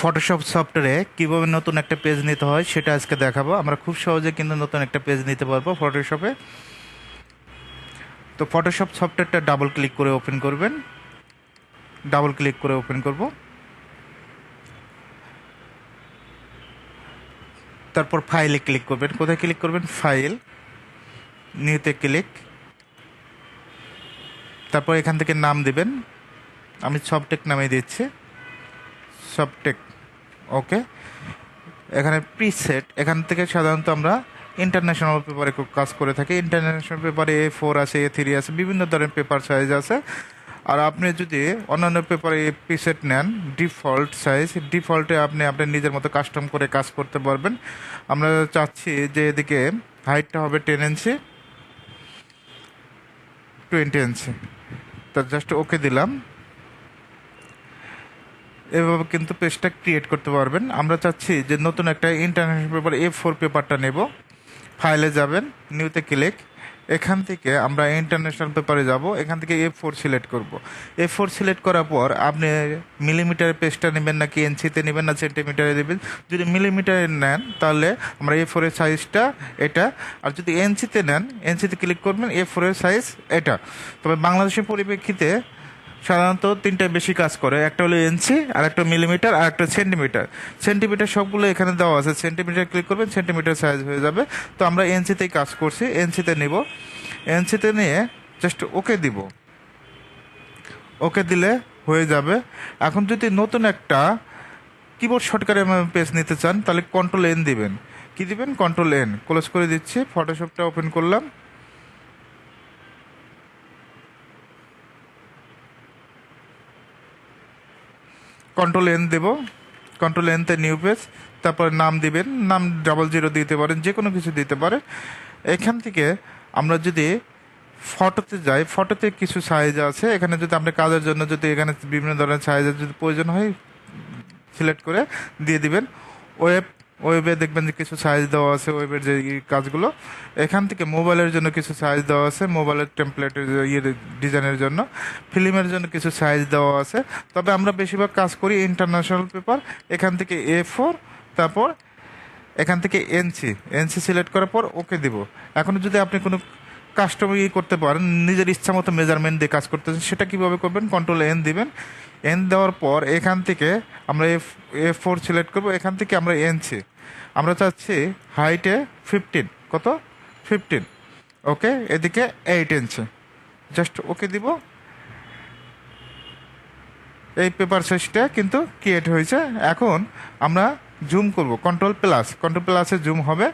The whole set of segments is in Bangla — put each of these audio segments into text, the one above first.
ফটোশপ সফটওয়্যারে কীভাবে নতুন একটা পেজ নিতে হয় সেটা আজকে দেখাবো। আমরা খুব সহজে কিন্তু নতুন একটা পেজ নিতে পারব ফটোশপে তো ফটোশপ সফটওয়্যারটা ডাবল ক্লিক করে ওপেন করবেন। ডাবল ক্লিক করে ওপেন করব। তারপর ফাইলে ক্লিক করবেন। কোথায় ক্লিক করবেন? ফাইল নিউতে ক্লিক তারপর এখান থেকে নাম দেবেন। আমি সফটেক নামে দিচ্ছি। সফটেক ওকে এখানে প্রিসেট এখান থেকে সাধারণত আমরা ইন্টারন্যাশনাল পেপারে খুব কাজ করে থাকি। ইন্টারন্যাশনাল পেপারে এ ফোর আছে এ থ্রি আছে, বিভিন্ন ধরনের পেপার সাইজ আছে। আর আপনি যদি অন্যান্য পেপারে প্রিসেট নেন ডিফল্ট সাইজ ডিফল্টে আপনি আপনার নিজের মতো কাস্টম করে কাজ করতে পারবেন। আমরা চাচ্ছি যে এদিকে হাইটটা হবে টেন ইঞ্চি টোয়েন্টি ইঞ্চি তা জাস্ট ওকে দিলাম। এভাবে কিন্তু পেজটা ক্রিয়েট করতে পারবেন। আমরা চাচ্ছি যে নতুন একটা ইন্টারন্যাশনাল পেপার এ ফোর পেপারটা নেব। ফাইলে যাবেন নিউতে ক্লিক এখান থেকে আমরা ইন্টারন্যাশনাল পেপারে যাব। এখান থেকে এ ফোর সিলেক্ট করব। এ ফোর সিলেক্ট করার পর আপনি মিলিমিটারের পেজটা নেবেন নাকি এনসিতে নেবেন না সেন্টিমিটারে দেবেন যদি মিলিমিটারে নেন, তাহলে আমরা এ ফোরের সাইজটা এটা, আর যদি এনসিতে নেন এনসিতে ক্লিক করবেন এ ফোরের সাইজ এটা। তবে বাংলাদেশের পরিপ্রেক্ষিতে সাধারণত তিনটায় বেশি কাজ করে, একটা হলো ইঞ্চি আর একটা মিলিমিটার আর একটা সেন্টিমিটার। সেন্টিমিটার সবগুলো এখানে দেওয়া আছে। সেন্টিমিটার ক্লিক করবেন, সেন্টিমিটার সাইজ হয়ে যাবে। তো আমরা এনসিতেই কাজ করছি এনসিতে নিব। এনসিতে নিয়ে জাস্ট ওকে দিব। ওকে দিলে হয়ে যাবে। এখন যদি নতুন একটা কিবোর্ড শর্টকারে পেজ নিতে চান, তাহলে কন্ট্রোল এন দিবেন। কি দিবেন? কন্ট্রোল এন ক্লোজ করে দিচ্ছি ফটোশপটা ওপেন করলাম। কন্ট্রোল এন দেব। কন্ট্রোল এনতে নিউ পেজ তারপর নাম দিবেন, নাম ডাবল জিরো দিতে পারেন যে কোনো কিছু দিতে পারে এখান থেকে আমরা যদি ফটোতে যাই ফটোতে কিছু সাইজ আছে, এখানে যদি আপনি কাজের জন্য যদি এখানে বিভিন্ন ধরনের সাইজের যদি প্রয়োজন হয় সিলেক্ট করে দিয়ে দিবেন। ওয়েব ওয়েবে দেখবেন যে কিছু সাইজ দেওয়া আছে ওয়েবের যে কাজগুলো। এখান থেকে মোবাইলের জন্য কিছু সাইজ দেওয়া আছে মোবাইলের টেমপ্লেটের ইয়ে ডিজাইনের জন্য। ফিল্মের জন্য কিছু সাইজ দেওয়া আছে। তবে আমরা বেশিরভাগ কাজ করি ইন্টারন্যাশনাল পেপার এখান থেকে এ ফোর তারপর এখান থেকে এনসি এনসি সিলেক্ট করার পর ওকে দিব। এখন যদি আপনি কোনো কাস্টমার ই করতে পারেন, নিজের ইচ্ছা মতো মেজারমেন্ট দিয়ে কাজ করতেছেন সেটা কীভাবে করবেন? কন্ট্রোল এন দিবেন। এন দেওয়ার পর এখান থেকে আমরা এফ এ ফোর সিলেক্ট করব, এখান থেকে আমরা এনছি আমরা চাচ্ছি হাইটে ফিফটিন কত? Fifteen okay? এদিকে এইট ইঞ্চি জাস্ট ওকে দিব। এই পেপার সাইজটা কিন্তু ক্রিয়েট হয়েছে। এখন আমরা জুম করব। কন্ট্রোল প্লাস কন্ট্রোল প্লাসে জুম হবে।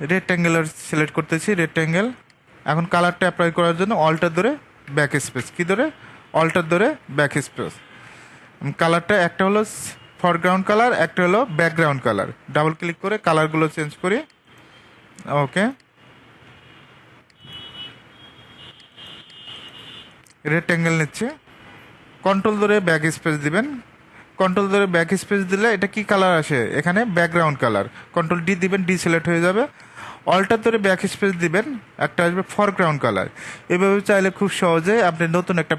রেক্ট্যাঙ্গেলার সিলেক্ট করতেছি রেক্ট্যাঙ্গেল এখন কালারটা অ্যাপ্লাই করার জন্য অল্টার ধরে ব্যাক স্পেস কী ধরে? অল্টার ধরে ব্যাক স্পেস কালারটা একটা হলো ফরগ্রাউন্ড কালার একটা হলো ব্যাকগ্রাউন্ড কালার ডাবল ক্লিক করে কালারগুলো চেঞ্জ করি। ওকে রেক্ট্যাঙ্গেল নিচ্ছে। কন্ট্রোল ধরে ব্যাক স্পেস দিবেন। কন্ট্রোল ধরে ব্যাক স্পেস দিলে এটা কি কালার আসে? এখানে ব্যাকগ্রাউন্ড কালার কন্ট্রোল ডি দিবেন ডি সিলেক্ট হয়ে যাবে। অল্টার ধরে ব্যাক স্পেস দিবেন, একটা আসবে ফরগ্রাউন্ড কালার এভাবে চাইলে খুব সহজে আপনি নতুন একটা